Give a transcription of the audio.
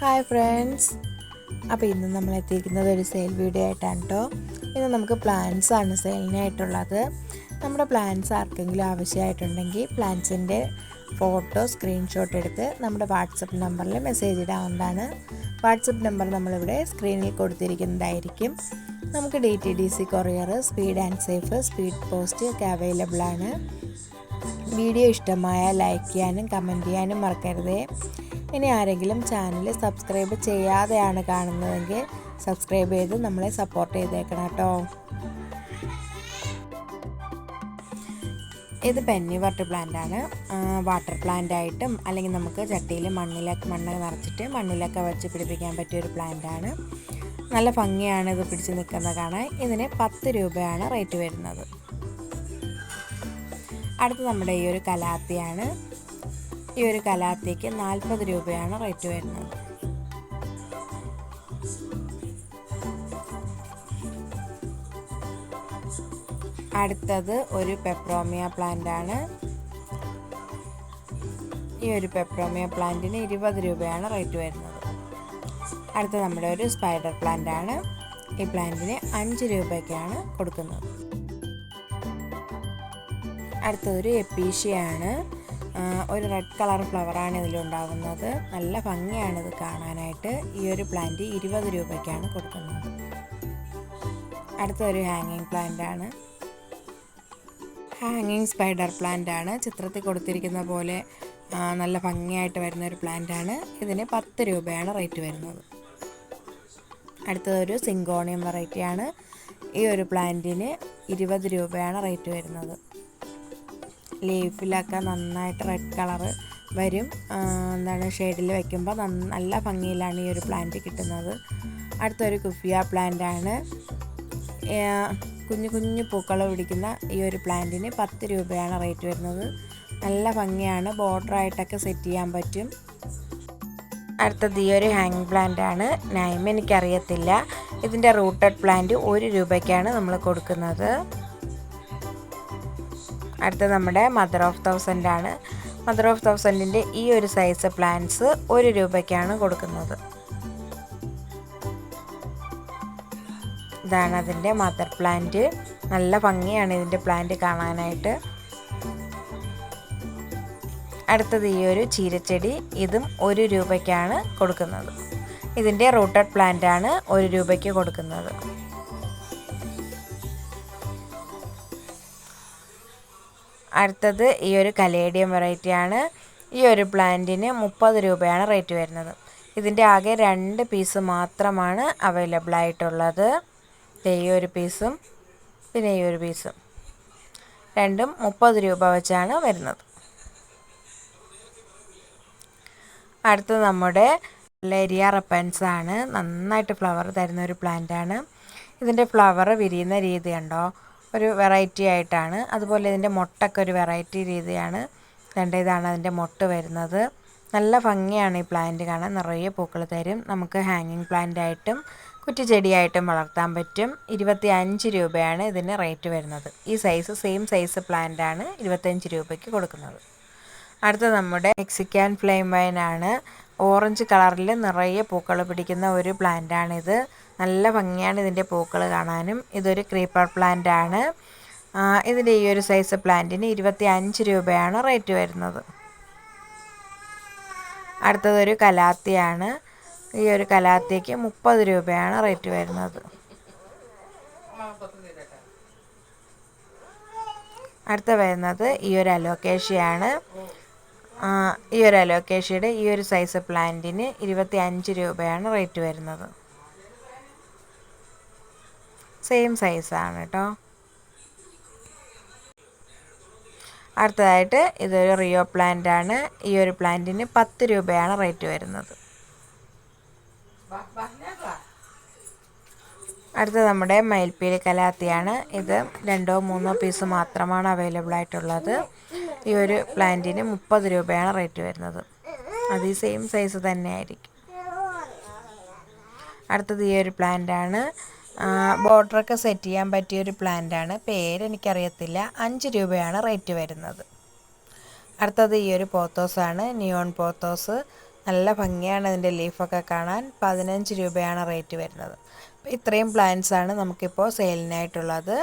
Hi friends അപ്പോൾ ഇന്ന് നമ്മൾ എത്തിയിരിക്കുന്നത് ഒരു സെയിൽ വീഡിയോ ആയിട്ടാണ് കേട്ടോ ഇന്ന് നമുക്ക് പ്ലാൻസ് ആണ് സെയിലിനായിട്ടുള്ളത് നമ്മുടെ പ്ലാന്റ്സ് ആർക്കെങ്കിലും ആവശ്യമായിട്ടുണ്ടെങ്കിൽ പ്ലാൻസിന്റെ ഫോട്ടോ സ്ക്രീൻഷോട്ട് എടുത്ത് നമ്മുടെ വാട്സപ്പ് നമ്പറിൽ മെസ്സേജ് ഇടാവുന്നതാണ്. വാട്സപ്പ് നമ്പർ നമ്മളിവിടെ സ്ക്രീനിൽ കൊടുത്തിരിക്കുന്നതായിരിക്കും. നമുക്ക് D T D C courier speed and safe speed post ഒക്കെ അവൈലബിൾ ആണ്. വീഡിയോ ഇഷ്ടമായ ലൈക്ക് ചെയ്യാനും കമന്റ് ചെയ്യാനും മറക്കരുതേ. ഇനി ആരെങ്കിലും ചാനൽ സബ്സ്ക്രൈബ് ചെയ്യാതെയാണ് കാണുന്നതെങ്കിൽ സബ്സ്ക്രൈബ് ചെയ്ത് നമ്മളെ സപ്പോർട്ട് ചെയ്തേക്കണം കേട്ടോ. ഇത് പെന്നി വാട്ടർ പ്ലാന്റ് ആണ്. വാട്ടർ പ്ലാന്റ് ആയിട്ടും അല്ലെങ്കിൽ നമുക്ക് ചട്ടിയിൽ മണ്ണിലൊക്കെ മണ്ണ് നിറച്ചിട്ട് മണ്ണിലൊക്കെ വെച്ച് പിടിപ്പിക്കാൻ പറ്റിയ ഒരു പ്ലാന്റ് ആണ്. നല്ല ഭംഗിയാണ് ഇത് പിടിച്ച് നിൽക്കുന്നത് കാണാൻ. ഇതിന് പത്ത് രൂപയാണ് റേറ്റ് വരുന്നത്. അടുത്ത് നമ്മുടെ ഈ ഒരു കലാത്തിയാണ്. ഈ ഒരു കലാത്തിക്ക് നാൽപ്പത് രൂപയാണ് റേറ്റ് വരുന്നത്. അടുത്തത് ഒരു പെപ്രോമിയ പ്ലാന്റ് ആണ്. ഈ ഒരു പെപ്രോമിയ പ്ലാന്റിന് ഇരുപത് രൂപയാണ് റേറ്റ് വരുന്നത്. അടുത്ത നമ്മുടെ ഒരു സ്പൈഡർ പ്ലാന്റ് ആണ്. ഈ പ്ലാന്റിന് അഞ്ച് രൂപയ്ക്കാണ് കൊടുക്കുന്നത്. അടുത്തൊരു എപ്പീഷ്യയാണ് ഒരു റെഡ് കളർ ഫ്ലവറാണ് ഇതിലുണ്ടാകുന്നത് നല്ല ഭംഗിയാണ് ഇത് കാണാനായിട്ട്. ഈ ഒരു പ്ലാന്റ് ഇരുപത് രൂപയ്ക്കാണ് കൊടുക്കുന്നത്. അടുത്തൊരു ഹാങ്ങിങ് പ്ലാന്റ് ആണ്. ഹാങ്ങിങ് സ്പൈഡർ പ്ലാന്റ് ആണ്. ചിത്രത്തിൽ കൊടുത്തിരിക്കുന്ന പോലെ നല്ല ഭംഗിയായിട്ട് വരുന്ന ഒരു പ്ലാന്റ് ആണ്. ഇതിന് പത്ത് രൂപയാണ് റേറ്റ് വരുന്നത്. അടുത്തതൊരു സിങ്കോണിയം വെറൈറ്റിയാണ് ഈ ഒരു പ്ലാന്റിന് ഇരുപത് രൂപയാണ് റേറ്റ് വരുന്നത്. ലീഫിലൊക്കെ നന്നായിട്ട് റെഡ് കളറ് വരും. എന്താണ് ഷെയ്ഡിൽ വയ്ക്കുമ്പോൾ നല്ല ഭംഗിയിലാണ് ഈ ഒരു പ്ലാന്റ് കിട്ടുന്നത്. അടുത്തൊരു കുഫിയ പ്ലാന്റ് ആണ്. കുഞ്ഞു കുഞ്ഞു പൂക്കൾ പിടിക്കുന്ന ഈ ഒരു പ്ലാന്റിന് പത്ത് രൂപയാണ് റേറ്റ് വരുന്നത്. നല്ല ഭംഗിയാണ്. ബോർഡറായിട്ടൊക്കെ സെറ്റ് ചെയ്യാൻ പറ്റും. അടുത്തത് ഈ ഒരു ഹാങ് പ്ലാന്റ് ആണ്. നൈം എനിക്കറിയത്തില്ല. ഇതിന്റെ റൂട്ടഡ് പ്ലാന്റ് ഒരു രൂപയ്ക്കാണ് നമ്മൾ കൊടുക്കുന്നത്. അടുത്ത നമ്മുടെ മദർ ഓഫ് തൗസൻഡാണ് മദർ ഓഫ് തൗസൻഡിന്റെ ഈ ഒരു സൈസ് പ്ലാന്റ്സ് ഒരു രൂപയ്ക്കാണ് കൊടുക്കുന്നത്. ഇതാണ് അതിന്റെ മദർ പ്ലാന്റ് നല്ല ഭംഗിയാണ് ഇതിന്റെ പ്ലാന്റ് കാണാനായിട്ട്. അടുത്തത് ഈ ഒരു ചീരച്ചെടി ഇതും ഒരു രൂപയ്ക്കാണ് കൊടുക്കുന്നത്. ഇതിന്റെ റൂട്ടഡ് പ്ലാന്റ് ആണ് ഒരു രൂപയ്ക്ക് കൊടുക്കുന്നത്. അടുത്തത് ഈ ഒരു കലേഡിയം വെറൈറ്റിയാണ് ഈ ഒരു പ്ലാന്റിന് മുപ്പത് രൂപയാണ് റേറ്റ് വരുന്നത്. ഇതിന്റെ ആകെ രണ്ട് പീസ് മാത്രമാണ് അവൈലബിൾ ആയിട്ടുള്ളത്. ഈ ഒരു പീസും പിന്നെ ഈ ഒരു പീസും രണ്ടും മുപ്പത് രൂപ വെച്ചാണ് വരുന്നത്. അടുത്ത നമ്മുടെ ലരിയ റപ്പൻസ് ആണ്. നന്നായിട്ട് ഫ്ലവർ തരുന്ന ഒരു പ്ലാന്റ് ആണ്. ഇതിന്റെ ഫ്ലവർ വിരിയുന്ന രീതി ഉണ്ടോ ഒരു വെറൈറ്റി ആയിട്ടാണ്. അതുപോലെ ഇതിന്റെ മുട്ടൊക്കെ ഒരു വെറൈറ്റി രീതിയാണ്. രണ്ട് ഇതാണ് അതിന്റെ മുട്ട വരുന്നത്. നല്ല ഭംഗിയാണ് ഈ പ്ലാന്റ് കാണാൻ. നിറയെ പൂക്കൾ തരും. നമുക്ക് ഹാങ്ങിങ് പ്ലാന്റ് ആയിട്ടും കുറ്റിച്ചെടിയായിട്ടും വളർത്താൻ പറ്റും. ഇരുപത്തി അഞ്ച് രൂപയാണ് ഇതിന് റേറ്റ് വരുന്നത്. ഈ സൈസ് സെയിം സൈസ് പ്ലാന്റ് ആണ് ഇരുപത്തഞ്ച് രൂപയ്ക്ക് കൊടുക്കുന്നത്. അടുത്ത നമ്മുടെ മെക്സിക്കൻ ഫ്ലെയിം വൈനാണ് ഓറഞ്ച് കളറിൽ നിറയെ പൂക്കൾ പിടിക്കുന്ന ഒരു പ്ലാന്റാണിത്. നല്ല ഭംഗിയാണ് ഇതിന്റെ പൂക്കൾ കാണാനും. ഇതൊരു ക്രീപ്പർ പ്ലാന്റ് ആണ്. ഇതിന്റെ ഈ ഒരു സൈസ് പ്ലാന്റിന് ഇരുപത്തി അഞ്ച് രൂപയാണ് റേറ്റ് വരുന്നത്. അടുത്തതൊരു കലാത്തിയാണ്. ഈ ഒരു കലാത്തിക്ക് മുപ്പത് രൂപയാണ് റേറ്റ് വരുന്നത്. അടുത്ത വരുന്നത് ഈ ഒരു അലോക്കേഷ്യയാണ് ഈ ഒരു അലോക്കേഷ്യയുടെ ഈ ഒരു സൈസ് പ്ലാന്റിന് ഇരുപത്തി അഞ്ച് രൂപയാണ് റേറ്റ് വരുന്നത്. സെയിം സൈസാണ് കേട്ടോ അടുത്തതായിട്ട് ഇതൊരു റിയോ പ്ലാന്റ് ആണ്. ഈ ഒരു പ്ലാന്റിന് പത്ത് രൂപയാണ് റേറ്റ് വരുന്നത്. അടുത്ത നമ്മുടെ മയിൽപ്പീലി കലാത്തിയാണ് ഇത് രണ്ടോ മൂന്നോ പീസ് മാത്രമാണ് അവൈലബിൾ ആയിട്ടുള്ളത്. ഈ ഒരു പ്ലാന്റിന് മുപ്പത് രൂപയാണ് റേറ്റ് വരുന്നത്. അത് ഈ സെയിം സൈസ് തന്നെ ആയിരിക്കും അടുത്തത് ഈ ഒരു പ്ലാന്റാണ്. ബോർഡറൊക്കെ സെറ്റ് ചെയ്യാൻ പറ്റിയ ഒരു പ്ലാന്റാണ്. പേരെനിക്കറിയത്തില്ല. അഞ്ച് രൂപയാണ് റേറ്റ് വരുന്നത്. അടുത്തത് ഈ ഒരു പോത്തോസാണ്. Neon pothos. നല്ല ഭംഗിയാണ് അതിന്റെ ലീഫൊക്കെ കാണാൻ. പതിനഞ്ച് രൂപയാണ് റേറ്റ് വരുന്നത്. ഇത്രയും പ്ലാന്റ്സാണ് നമുക്കിപ്പോൾ സെയിലിനായിട്ടുള്ളത്.